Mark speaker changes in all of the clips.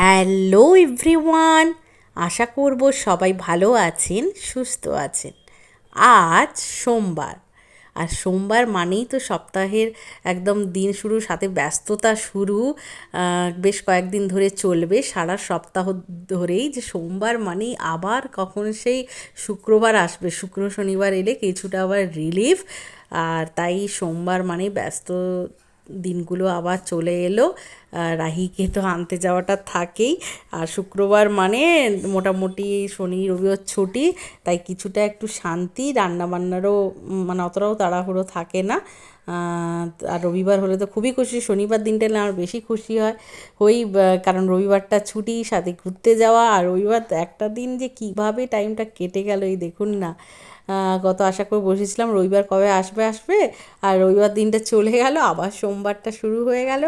Speaker 1: Hello everyone, আশা করব সবাই ভালো আছেন, সুস্থ আছেন। আজ সোমবার, আর সোমবার মানেই তো সপ্তাহের একদম দিন শুরু সাথে ব্যস্ততা শুরু বেশ কয়েকদিন ধরে চলবে, সারা সপ্তাহ ধরেই যে সোমবার মানেই আবার কখন সেই শুক্রবার আসবে, শুক্র শনিবার এলে কিছুটা আবার রিলিফ আর তাই সোমবার মানেই ব্যস্ত দিনগুলো আবার চলে এলো। রাহিকে তো আনতে যাওয়াটা থাকেই। আর শুক্রবার মানে মোটামুটি শনি, রবিবার ছুটি, তাই কিছুটা একটু শান্তি, রান্নাবান্নারও মানে অতটাও তাড়াহুড়ো থাকে না। আর রবিবার হলে তো খুবই খুশি, শনিবার দিনটা না আমার বেশি খুশি হয়। হই কারণ রবিবারটা ছুটি, সাথে ঘুরতে যাওয়া, আর রবিবার একটা দিন যে কীভাবে টাইমটা কেটে গেল এই দেখুন না। গত আশা করে বসেছিলাম, রবিবার কবে আসবে আসবে, আর রবিবার দিনটা চলে গেল, আবার সোমবারটা শুরু হয়ে গেল,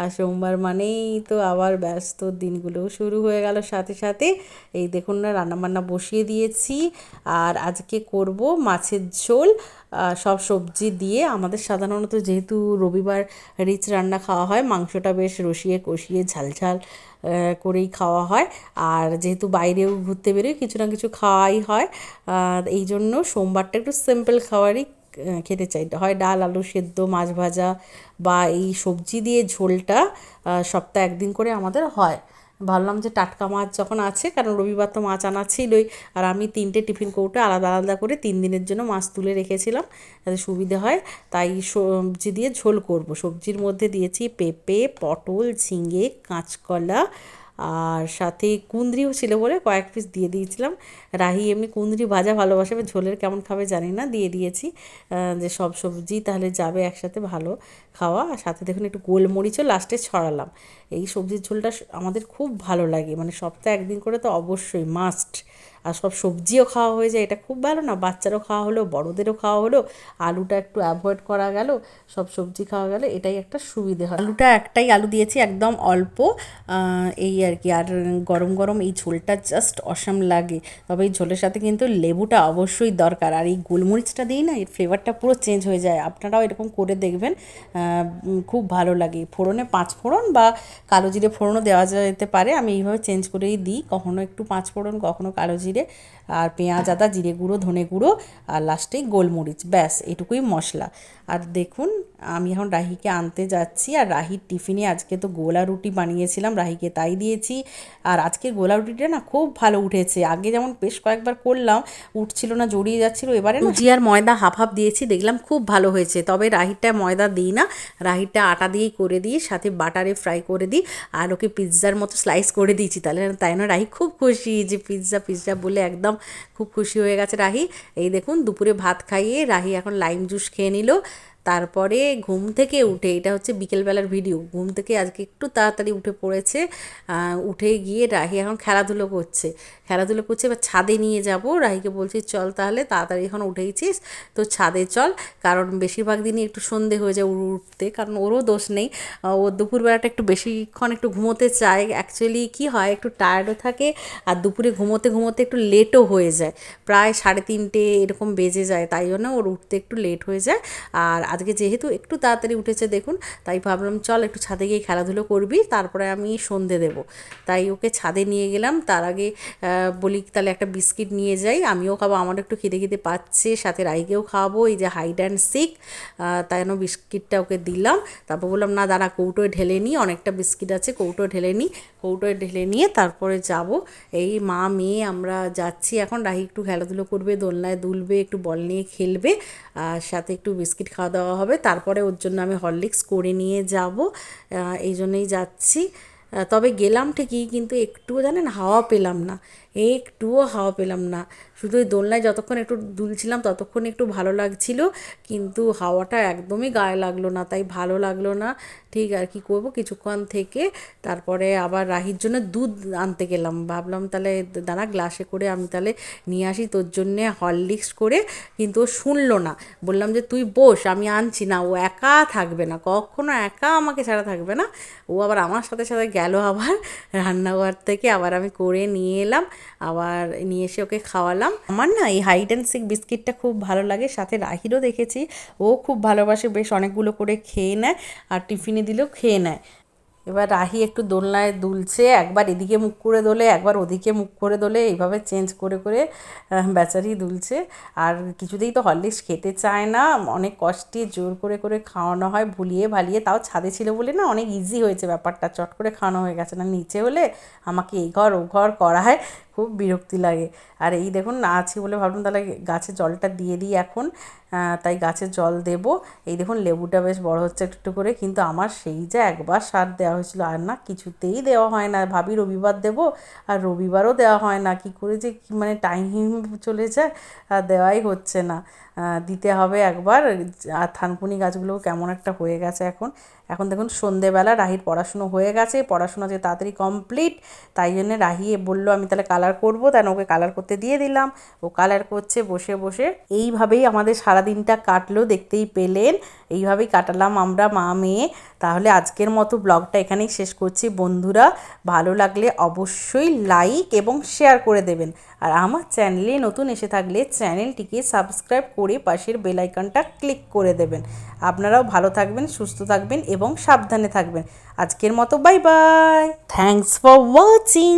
Speaker 1: আর সোমবার মানেই তো আবার ব্যস্ত দিনগুলোও শুরু হয়ে গেল সাথে সাথে। এই দেখুন না রান্নাবান্না বসিয়ে দিয়েছি আর আজকে করব মাছের ঝোল। সব সবজি দিয়ে আমাদের সাধারণত যেহেতু রবিবার রিচ রান্না খাওয়া হয় মাংসটা বেশ রসিয়ে কষিয়ে ঝাল ঝাল করেই খাওয়া হয়। আর যেহেতু বাইরেও ঘুরতে বেরোই কিছু না কিছু খাওয়াই হয়। এই জন্য সোমবারটা একটু সিম্পল আহ, খেতে চাই। হয় ডাল, আলু সেদ্ধ, মাছ ভাজা বা এই সবজি দিয়ে ঝোলটা সপ্তাহে একদিন করে আমাদের হয়। ভাবলাম যে টাটকা মাছ যখন আছে, কারণ রবিবার তো মাছ আনা ছিলই, আর আমি তিনটে টিফিন কৌটো আলাদা আলাদা করে তিন দিনের জন্য মাছ তুলে রেখেছিলাম, যাতে সুবিধে হয়। তাই সবজি দিয়ে ঝোল করব। সবজির মধ্যে দিয়েছি পেঁপে, পটল, ঝিঙে, কাঁচকলা আর সাথে কুন্দ্রিও ছিল বলে কয়েক পিস দিয়ে দিয়েছিলাম। রাহি এমনি কুন্দ্রি ভাজা ভালোবাসে ঝোলের কেমন খাবে জানি না, দিয়ে দিয়েছি। যে সব সবজি তাহলে যাবে একসাথে ভালো খাওয়া। আর সাথে দেখুন একটু গোলমরিচও লাস্টে ছড়ালাম। এই সবজির ঝোলটা আমাদের খুব ভালো লাগে। মানে সপ্তাহে একদিন করে তো অবশ্যই মাস্ট আর সব সবজিও খাওয়া হয়ে যায়, এটা খুব ভালো না? বাচ্চারও খাওয়া হলো, বড়োদেরও খাওয়া হলো, আলুটা একটু অ্যাভয়েড করা গেল, সব সবজি খাওয়া গেল, এটাই একটা সুবিধে হয়। আলুটা একটাই আলু দিয়েছি একদম অল্প এই আর কি। আর গরম গরম এই ঝোলটা জাস্ট অসাম লাগে। তবে এই ঝোলের সাথে কিন্তু লেবুটা অবশ্যই দরকার। আর এই গোলমরিচটা দিই না, এর ফ্লেভারটা পুরো চেঞ্জ হয়ে যায়। আপনারাও এরকম করে দেখবেন খুব ভালো লাগে। ফোড়নে পাঁচ ফোড়ন বা কালো জিরে ফোড়নও দেওয়া যেতে পারে। আমি এইভাবে চেঞ্জ করেই দিই। কখনো একটু পাঁচ ফোড়ন, কখনো কালো জিরে আর পেঁয়াজ, আদা, জিরে গুঁড়ো, ধনে গুঁড়ো আর লাস্টেই গোলমরিচ। ব্যাস, এটুকুই মশলা। আর দেখুন, আমি এখন রাহিকে আনতে যাচ্ছি। আর রাহির টিফিনে আজকে তো গোলা রুটি বানিয়েছিলাম, রাহিকে তাই দিয়েছি। আর আজকে গোলা রুটিটা না খুব ভালো উঠেছে। আগে যেমন বেশ কয়েকবার করলাম, উঠছিল না, জড়িয়ে যাচ্ছিল, এবারে সুজি আর ময়দা হাফ হাফ দিয়েছি, দেখলাম খুব ভালো হয়েছে। তবে রাহিরটা ময়দা দিই না, রাহিরটা আটা দিয়েই করে দিই, সাথে বাটারে ফ্রাই করে দিই আর ওকে পিৎজার মতো স্লাইস করে দিয়েছি। তাহলে তাই না, রাহি? খুব খুশি যে পিৎজা পিৎজা বলে একদম খুব খুশি হয়ে গেছে রাহি। এই দেখুন, দুপুরে ভাত খাইয়ে রাহি এখন লাইম জুস খেয়ে নিল। তারপরে ঘুম থেকে উঠে, এটা হচ্ছে বিকেলবেলার ভিডিও, ঘুম থেকে আজকে একটু তাড়াতাড়ি উঠে পড়েছে উঠে গিয়ে রাহি এখন খেলাধুলো করছে খেলাধুলো করছে, এবার ছাদে নিয়ে যাব, রাহিকে বলছি চল তাহলে তাড়াতাড়ি এখন উঠেইছিস, তো ছাদে চল, কারণ বেশিরভাগ দিনই একটু সন্ধে হয়ে যায় উঠতে কারণ ওরও দোষ নেই, ও দুপুরবেলাটা একটু বেশিক্ষণ একটু ঘুমোতে চায় অ্যাকচুয়ালি কি হয় একটু টায়ার্ডও থাকে, আর দুপুরে ঘুমোতে ঘুমোতে একটু লেটও হয়ে যায়, প্রায় সাড়ে তিনটে এরকম বেজে যায়, তাই জন্য ওর উঠতে একটু লেট হয়ে যায়, আর আজকে যেহেতু একটু তাড়াতাড়ি উঠেছে দেখুন, তাই ভাবলাম চল একটু ছাদে গিয়ে খেলাধুলো করবি, তারপরে আমি সন্ধে দেবো। তাই ওকে ছাদে নিয়ে গেলাম, তার আগে বলি তাহলে একটা বিস্কিট নিয়ে যাই, আমিও খাব আমার একটু খিদে খিদে পাচ্ছে, সাথে রাইকেও খাওয়াবো এই যে হাইড অ্যান্ড সিক তাই জন্য বিস্কিটটা ওকে দিলাম। তারপর বললাম, না দাঁড়া, কৌটোয় ঢেলে নিই অনেকটা বিস্কিট আছে, কৌটোয় ঢেলে নিই কৌটোয় ঢেলে নিয়ে তারপরে যাব। এই মা, মেয়ে, আমরা যাচ্ছি এখন, রাহি একটু খেলাধুলো করবে, দোলনায় দুলবে, একটু বল নিয়ে খেলবে, আর সাথে একটু বিস্কিট খাওয়া দাওয়া হবে। তারপরে ওর জন্য আমি হরলিক্স করে নিয়ে যাব। এই জন্যেই যাচ্ছি। তবে গেলাম ঠিকই, কিন্তু একটুও জানেন হাওয়া পেলাম না। একটুও হাওয়া পেলাম না। শুধু ওই দোলনায় যতক্ষণ একটু দুলছিলাম, ততক্ষণ একটু ভালো লাগছিল, কিন্তু হাওয়াটা একদমই গায়ে লাগল না, তাই ভালো লাগল না। ঠিক আর কি করব, কিছুক্ষণ থেকে তারপরে আবার রাহির জন্য দুধ আনতে গেলাম। ভাবলাম তাহলে দাঁড়া গ্লাসে করে আমি তাহলে নিয়ে আসি তোর জন্যে হরলিক্স করে, কিন্তু ও শুনলো না। বললাম যে, তুই বস, আমি আনছি না। ও একা থাকবে না, কখনো একা আমাকে ছাড়া থাকবে না। ও আবার আমার সাথে সাথে গেল আবার রান্নাঘর থেকে, আবার আমি করে নিয়ে এলাম। আবার নিয়ে এসে ওকে খাওয়ালাম। আমার না এই হাইড অ্যান্ড সিক বিস্কিটটা খুব ভালো লাগে। সাথে রাহিরও দেখেছি। ও খুব ভালোবাসে, বেশ অনেকগুলো করে খেয়ে নেয় আর টিফিনে দিলেও খেয়ে নেয়। এবার রাহি একটু দোলনায় দুলছে, একবার এদিকে মুখ করে দোলে, একবার ওদিকে মুখ করে দোলে, এইভাবে চেঞ্জ করে করে বেচারি দুলছে। আর কিছুতেই তো হরলিক্স খেতে চায় না। অনেক কষ্টে জোর করে করে খাওয়ানো হয়, ভুলিয়ে ভালিয়ে। তাও ছাদে ছিল বলে না অনেক ইজি হয়েছে ব্যাপারটা। চট করে খাওয়ানো হয়ে গেছে। না, নিচে হলে আমাকে এই ঘর, ও ঘর করায় খুব বিরক্তি লাগে। আর এই দেখুন, না আছে বলে ভাবলাম, তাহলে গাছে জলটা দিয়ে দিই এখন। তাই গাছে জল দেব। এই দেখুন, লেবুটা বেশ বড় হচ্ছে একটু করে, কিন্তু আমার সেই যে একবার সার দেওয়া হয়েছিল, আর না, কিছুতেই দেওয়া হয় না। ভাবি রবিবার দেব, আর রবিবারও দেওয়া হয় না। কি করে যে মানে টাইম চলে যায়, আর দেওয়াই হচ্ছে না। দিতে হবে একবার। আর থানকুনি গাছগুলো কেমন একটা হয়ে গেছে এখন। এখন দেখুন সন্ধেবেলা রাহির পড়াশুনো হয়ে গেছে, পড়াশোনা যে তাড়াতাড়ি কমপ্লিট তাই জন্য রাহি বলল, আমি তাহলে কালার করব। তাই ওকে কালার করতে দিয়ে দিলাম। ও কালার করছে, বসে বসে এইভাবেই আমাদের সারাদিনটা কাটলো, দেখতেই পেলেন। এইভাবেই কাটালাম আমরা, মা, মেয়ে। তাহলে আজকের মতো ব্লগটা এখানেই শেষ করছি। বন্ধুরা, ভালো লাগলে অবশ্যই লাইক এবং শেয়ার করে দেবেন। আর আমার চ্যানেলে নতুন এসে থাকলে চ্যানেলটিকে সাবস্ক্রাইব করে পাশের বেল আইকনটা ক্লিক করে দেবেন। আপনারাও ভালো থাকবেন, সুস্থ থাকবেন এবং সাবধানে থাকবেন। আজকের মতো bye bye. Thanks for watching